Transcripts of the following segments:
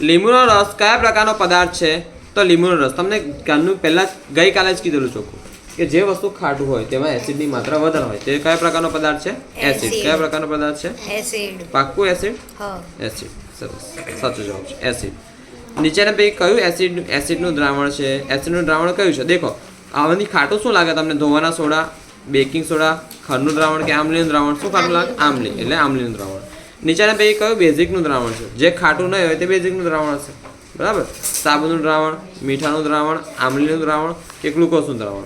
લીંબુનો રસ કયા પ્રકારનો પદાર્થ છે? તો લીંબુનો રસ. તમને કાલનું પહેલાં ગઈકાલે જ કીધેલું ચોખ્ખું કે જે વસ્તુ ખાટું હોય તેમાં એસિડની માત્રા વધારે હોય. તે કયા પ્રકારનો પદાર્થ છે? એસિડ કયા પ્રકારનો પદાર્થ છે? એસિડ પાક્કું એસિડ એસિડ સરસ. સાચો જવાબ છે. એસિડ નીચેના પૈકી કયું એસિડ એસિડનું દ્રાવણ છે? એસિડનું દ્રાવણ કયું છે? દેખો આમાંથી ખાટું શું લાગે તમને? ધોવાના સોડા બેકિંગ સોડા ખરનું દ્રાવણ કે આમલીનું દ્રાવણ? શું ખાટું લાગે? આમલી. એટલે આમલીનું દ્રાવણ. નીચેના પૈકી કયું બેઝિકનું દ્રાવણ છે? જે ખાટું નહીં હોય તે બેઝિકનું દ્રાવણ હશે. બરાબર? સાબુનું દ્રાવણ, મીઠાનું દ્રાવણ, આમલીનું દ્રાવણ કે ગ્લુકોઝનું દ્રાવણ?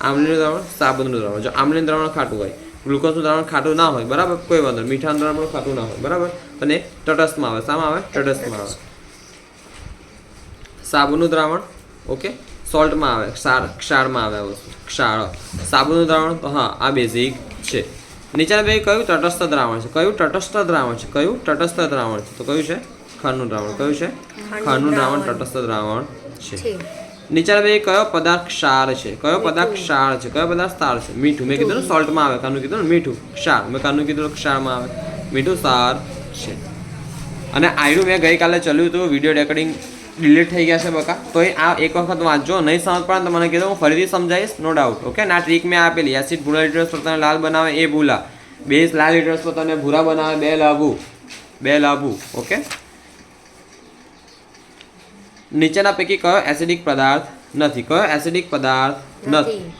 આમલીનું દ્રાવણ, સાબુનું દ્રાવણ. જો આમલીનું દ્રાવણ ખાટું હોય, ગ્લુકોઝનું દ્રાવણ ખાટું ના હોય, બરાબર? કોઈ વાંધો મીઠાનું દ્રાવણ ખાટું ના હોય, બરાબર? અને તટસ્થમાં આવે. શામાં આવે? તટસ્થમાં આવે. સાબુનું દ્રાવણ, ઓકે? સોલ્ટમાં આવે. ક્ષાર, ક્ષારમાં આવે વસ્તુ. ક્ષાર. સાબુનું દ્રાવણ તો હા, આ બેઝિક છે. નીચેના બે કયું તટસ્થ દ્રાવણ છે. કયું તટસ્થ દ્રાવણ છે. કયું તટસ્થ દ્રાવણ છે. તો કયું છે? ખરનું દ્રાવણ. કયું છે? ખરનું દ્રાવણ તટસ્થ દ્રાવણ છે. નીચેના બે કયો પદાર્થ ક્ષાર છે? કયો પદાર્થ ક્ષાર છે? કયો પદાર્થ ક્ષાર છે? મીઠું. મેં કીધું ને સોલ્ટમાં આવે. કાનું કીધું ને મીઠું. ક્ષાર. મેં કાનું કીધું ક્ષારમાં આવે. મીઠું સાર છે. અને આયરું મેં ગઈકાલે ચલ્યું હતું. વીડિયો રેકોર્ડિંગ ડિલીટ થઈ ગયા છે બકા. તો એ આ એક વખત વાંચજો. નહીં સમજ પડે તો મને કીધું હું ફરીથી સમજાવીશ. નો ડાઉટ ઓકે ના ટ્રીક મેં આપેલી. એસિડ ભૂલા પર તને લાલ બનાવે એ ભૂલા. બેઝ લાલ લીટર્સ પર તને ભૂરા બનાવે બે લાભુ બે લાભુ ઓકે નીચેના પૈકી કયો એસિડિક પદાર્થ નથી? કયો એસિડિક પદાર્થ નથી.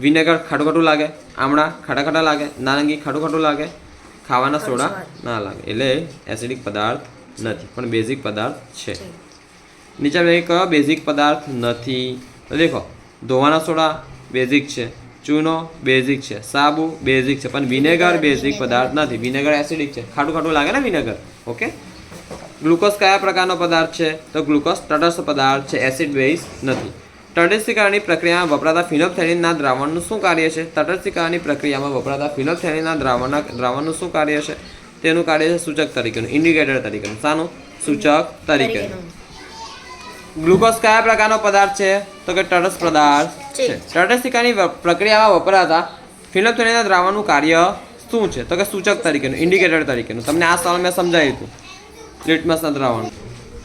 વિનેગર ખાટું ખાટું લાગે આમળા ખાટા ખાટા લાગે નારંગી ખાટું ખાટું લાગે ખાવાના સોડા ના લાગે. એટલે એસિડિક પદાર્થ નથી પણ બેઝિક પદાર્થ છે. છે. નીચે કયો બેઝિક પદાર્થ નથી? તો દેખો ધોવાના સોડા બેઝિક છે. ચૂનો બેઝિક છે સાબુ બેઝિક છે પણ વિનેગર બેઝિક પદાર્થ નથી. વિનેગર એસિડિક છે. ખાટું ખાટું લાગે ને વિનેગર? ઓકે? ગ્લુકોઝ કયા પ્રકારનો પદાર્થ છે? તો ગ્લુકોઝ તટસ્થ પદાર્થ છે એસિડ બેઝ નથી. તટસ્થીકરણની પ્રક્રિયામાં વપરાતા ફિનોપથેલિનના દ્રાવણનું શું કાર્ય છે? તટસ્થીકરણની પ્રક્રિયામાં વપરાતા ફિનોપથેલિનના દ્રાવણના દ્રાવણનું શું કાર્ય છે? તેનું કાર્ય છે સૂચક તરીકેનું ઇન્ડિકેટર તરીકેનું. શાનું? સૂચક તરીકે તરીકેનું. ગ્લુકોઝ કયા પ્રકારનો પદાર્થ છે? તો કે તટસ્થ પદાર્થ. છે. તટસ્થીકરણની વ- પ્રક્રિયામાં વપરાતા ફિનોલ્ફથેલિનના દ્રાવણનું કાર્ય શું છે? તો કે સૂચક તરીકેનું ઇન્ડિકેટર તરીકેનું. તમને આ સવાલ મેં સમજાવ્યું હતું. લિટમસના દ્રાવણ.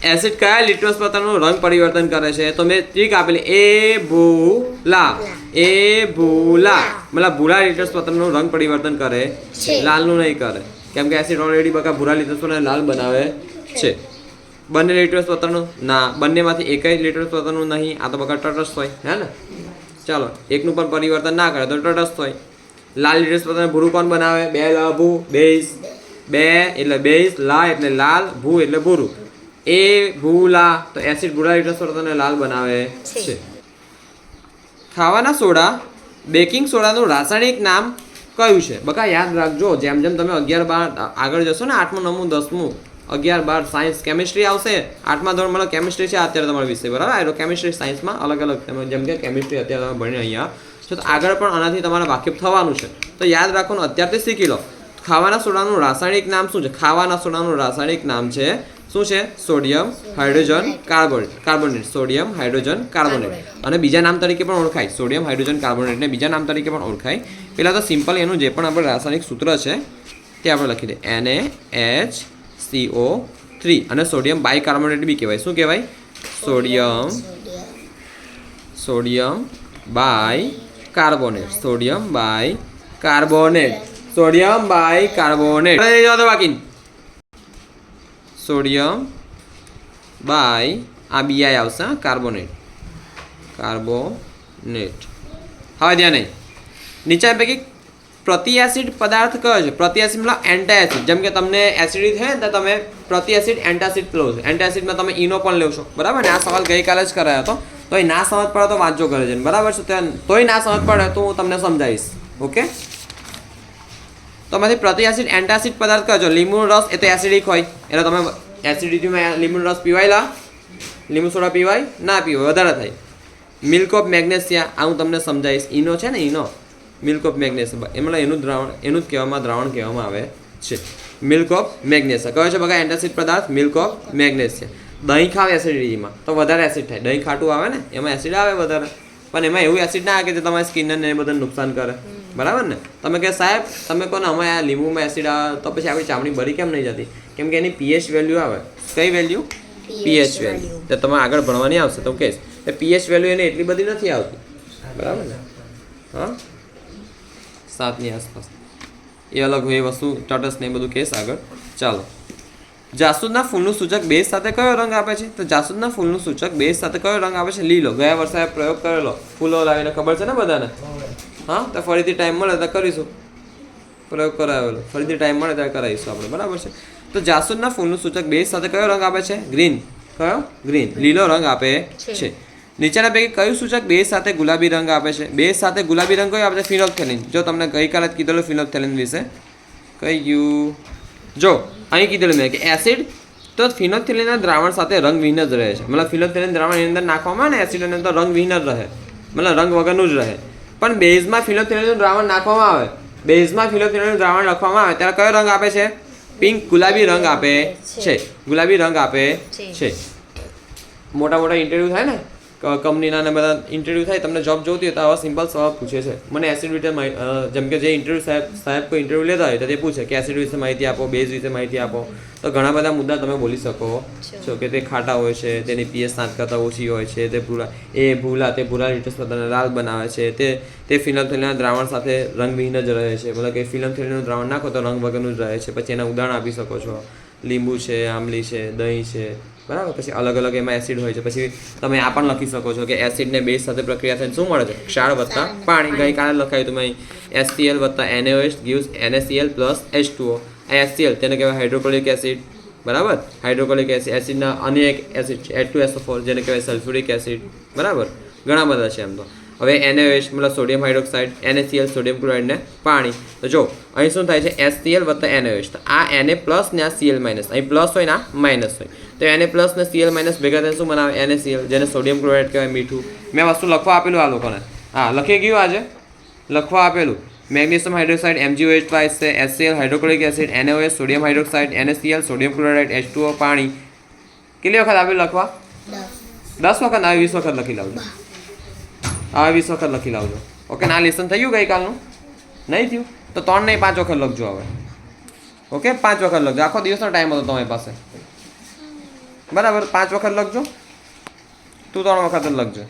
એસિડ કયા લિટમસ પત્રનું રંગ પરિવર્તન કરે છે? તો મેં ટ્રીક આપેલી એ ભૂલા એ ભૂલા. મતલબ ભૂરા લિટમસ પત્રનું રંગ પરિવર્તન કરે લાલનું નહીં કરે. કેમ કે એસિડ ઓલરેડી બકા ભૂરા લિટમસ પત્રને લાલ બનાવે છે. બંને લિટમસ પત્રનું ના બંનેમાંથી એકય લિટમસ પત્રનું નહીં. આ તો બકા તટસ્થ હોય હે ને? ચાલો એકનું પણ પરિવર્તન ના કરે તો તટસ્થ હોય. લાલ લિટમસ પત્રને ભૂરું કોણ બનાવે. બે લ ભૂ બેઈસ. બે એટલે બેઈસ લા એટલે લાલ ભૂ એટલે ભૂરું. એ ભૂલા તો એસિડ ભૂરા લીડ્રેસ પર તમને લાલ બનાવે છે. છે. ખાવાના સોડા બેકિંગ સોડાનું રાસાયણિક નામ કયું છે? બકા યાદ રાખજો જેમ જેમ તમે અગિયાર બાર આગળ જશો ને આઠમું નવમું દસમું અગિયાર બાર સાયન્સ કેમિસ્ટ્રી આવશે. આઠમા ધોરણ મતલબ કેમિસ્ટ્રી છે, અત્યારે તમારો વિષય બરાબર? આયરો કેમિસ્ટ્રી સાયન્સમાં અલગ અલગ તમે જેમ કે કેમિસ્ટ્રી અત્યારે તમે ભણી અહીંયા. છો તો આગળ પણ આનાથી તમારે વાકેફ થવાનું છે. તો યાદ રાખવાનું અત્યારથી શીખી લો. ખાવાના સોડાનું રાસાયણિક નામ શું છે? ખાવાના સોડાનું રાસાયણિક નામ છે, શું છે? Sodium hydrogen carbonate. Carbonate. Sodium hydrogen carbonate. અને બીજા નામ તરીકે પણ ઓળખાય. સોડિયમ હાઇડ્રોજન કાર્બોનેટને બીજા નામ તરીકે પણ ઓળખાય. પહેલાં તો સિમ્પલ એનું જે પણ આપણે રાસાયણિક સૂત્ર છે, તે આપણે લખી દે. એન એચ સીઓ થ્રી અને સોડિયમ બાયકાર્બોનેટ બી કહેવાય. શું કહેવાય? Sodium sodium bicarbonate sodium bicarbonate sodium bicarbonate બાકી સોડિયમ બાય આ બીઆઈ આવશે કાર્બોનેટ કાર્બોનેટ હવે ધ્યાન નહીં નીચે પૈકી પ્રતિ એસિડ પદાર્થ કયો છે? પ્રતિ એસિડ મતલબ એન્ટા એસિડ જેમ કે તમને એસિડિટી થાય તો તમે પ્રતિ એસિડ એન્ટાસિડ લો છો. એન્ટાસિડમાં તમે ઈનો પણ લો છો. બરાબર? ને આ સવાલ ગઈકાલે જ કરાયો હતો. તો એ ના સમજ પડે તો વાંચો કરે છે બરાબર છે? તોય ના સમજ પડે તો હું તમને સમજાવીશ. ઓકે? તો માંથી પ્રતિ એસિડ એન્ટાસિડ પદાર્થ કયો છો? લીંબુનો રસ, એ તો એસિડિક હોય. એટલે તમે એસિડિટીમાં લીંબુનો રસ પીવાયેલા લીંબુ સોડા પીવાય, ના પીવાય. વધારે થાય. મિલ્ક ઓફ મેગ્નેશિયા, આ હું તમને સમજાવીશ. ઈનો છે ને? ઈનો મિલ્ક ઓફ મેગ્નેશિયા એમાં એનું દ્રાવણ એનું જ કહેવામાં દ્રાવણ કહેવામાં આવે છે. મિલ્ક ઓફ મેગ્નેશિયા કયો છે બગા એન્ટાસિડ પદાર્થ મિલ્ક ઓફ મેગ્નેશિયા દહીં ખાવ એસિડિટીમાં તો વધારે એસિડ થાય. દહીં ખાટું આવે ને એમાં એસિડ આવે વધારે. પણ એમાં એવું એસિડ ના આવે કે જે તમારી સ્કિનને એ બધાને નુકસાન કરે. બરાબર ને? તમે કે સાહેબ તમે કહો ને અમે આ લીંબુમાં એસિડ આવે તો પછી આપણી ચામડી બરી કેમ નહીં જતી? કેમ કે એની પીએચ વેલ્યુ આવે. કઈ વેલ્યુ પીએચ વેલ્યુ તો તમે આગળ ભણવાની આવશે તો કહેશ પીએચ વેલ્યુ એને એટલી બધી નથી આવતી. બરાબર ને? હા? સાતની આસપાસ. એ અલગ હોય એ વસ્તુ તટસ્થ ને એ બધું કેસ આગળ. ચાલો. જાસૂદના ફૂલનું સૂચક બેઝ સાથે કયો રંગ આપે છે? તો જાસૂદના ફૂલનું સૂચક બેઝ સાથે કયો રંગ આપે છે? લીલો. ગયા વર્ષે આ પ્રયોગ કરેલો. ફૂલો લાવીને ખબર છે ને બધાને? હા? તો ફરીથી ટાઈમ મળે તો કરીશું. પ્રયોગ કરાવેલો. ફરીથી ટાઈમ મળે ત્યારે કરાવીશું આપણે. બરાબર છે? તો જાસૂદના ફૂલનું સૂચક બેઝ સાથે કયો રંગ આપે છે? ગ્રીન કયો? ગ્રીન લીલો રંગ આપે છે. નીચેના પૈકી કયું સૂચક બેઝ સાથે ગુલાબી રંગ આપે છે? બેઝ સાથે ગુલાબી રંગ કયો આપે છે? ફિનોલ્ફથેલિન જો તમને ગઈકાલે જ કીધેલું ફિનોલ્ફથેલિન વિશે કહ્યું જો અહીં કીધેલું મેં કે એસિડ તો ફિનોલ્ફથેલિનના દ્રાવણ સાથે રંગવિહીન જ રહે છે. મતલબ ફિનોલ્ફથેલિન દ્રાવણ એની અંદર નાખવામાં ને એસિડ એની અંદર રંગવિહીન જ રહે. મતલબ રંગ વગરનું જ રહે. પણ બેઝમાં ફિનોલ્ફથેલિનનું દ્રાવણ નાખવામાં આવે. બેઝમાં ફિનોલ્ફથેલિનનું દ્રાવણ નાખવામાં આવે. ત્યારે કયો રંગ આપે છે? પિંક ગુલાબી રંગ આપે છે. ગુલાબી રંગ આપે છે. મોટા મોટા ઇન્ટરવ્યૂ થાય ને? કંપનીના ને બધા ઇન્ટરવ્યૂ થાય તમને જોબ જોતી હોય તો આવા સિમ્પલ સવાલ પૂછે છે. મને એસિડ વિશે જેમ કે જે ઇન્ટરવ્યૂ સાહેબ સાહેબ કોઈ ઇન્ટરવ્યૂ લેતા હોય તો તે પૂછે કે એસિડ વિશે માહિતી આપો બેઝ વિશે માહિતી આપો. તો ઘણા બધા મુદ્દા તમે બોલી શકો. છો કે તે ખાટા હોય છે તેની પીએસ સાત કરતાં ઓછી હોય છે તે ભૂલા એ ભૂલા તે ભૂલા લીટસ બધાને લાલ બનાવે છે. તે તે ફિલ્મ દ્રાવણ સાથે રંગવિહીન જ રહે છે. મતલબ કે ફિલ્મ થેલીનું દ્રાવણ નાખો તો રંગ વગરનું જ રહે છે. પછી એના ઉદાહરણ આપી શકો છો. લીંબુ છે આંબલી છે દહીં છે બરાબર? પછી અલગ અલગ એમાં એસિડ હોય છે. પછી તમે આ પણ લખી શકો છો કે એસિડને બેઝ સાથે પ્રક્રિયા થઈને શું મળે છે? ક્ષાર વત્તા પાણી. ગઈકાલે લખાયું હતું મેં એસસીએલ વત્તા NAOH gives NACL plus H two O આ એસસીએલ તેને કહેવાય હાઇડ્રોક્લોરિક એસિડ બરાબર? હાઇડ્રોક્લોરિક એસિડ એસિડના અન્ય એક એસિડ છે એચ ટુ એસોફોર જેને કહેવાય સલ્ફ્યુરિક એસિડ બરાબર? ઘણા બધા છે એમ તો. હવે એનએએચ મતલબ સોડિયમ હાઇડ્રોક્સાઇડ એનએસીએલ સોડિયમ ક્લોરાઇડને પાણી. તો જો અહીં શું થાય છે? એસસીએલ વત્તા એનએએચ તો આ એને પ્લસ ને આ સીએલ માઇનસ અહીં પ્લસ હોય ને આ માઇનસ હોય. તો એને પ્લસ ને સીએલ માઇનસ ભેગા થઈને શું બનાવે? એનએસીએલ જેને સોડિયમ ક્લોરાઇડ કહેવાય મીઠું. મેં વસ્તુ લખવા આપેલું આ લોકોને. હા લખી ગયું આજે? લખવા આપેલું. મેગ્નેશિયમ હાઇડ્રોક્સાઇડ એમજીઓએચ ટ્વાઇસ છે. SCL hydrochloric acid NOH sodium hydroxide NACL sodium chloride H two O પાણી. કેટલી વખત આપેલું લખવા? દસ. વખત આવી વીસ વખત લખી લાવજો. આ વીસ વખત લખી લાવજો. ઓકે ના લેસન થયું ગઈકાલનું? નહીં થયું? તો ત્રણ નહીં, પાંચ વખત લખજો હવે. ઓકે પાંચ વખત લખજો. આખો દિવસનો ટાઈમ હતો તમારી પાસે. બરાબર? પાંચ વખત લખજો. તું ત્રણ વખત જ લખજો.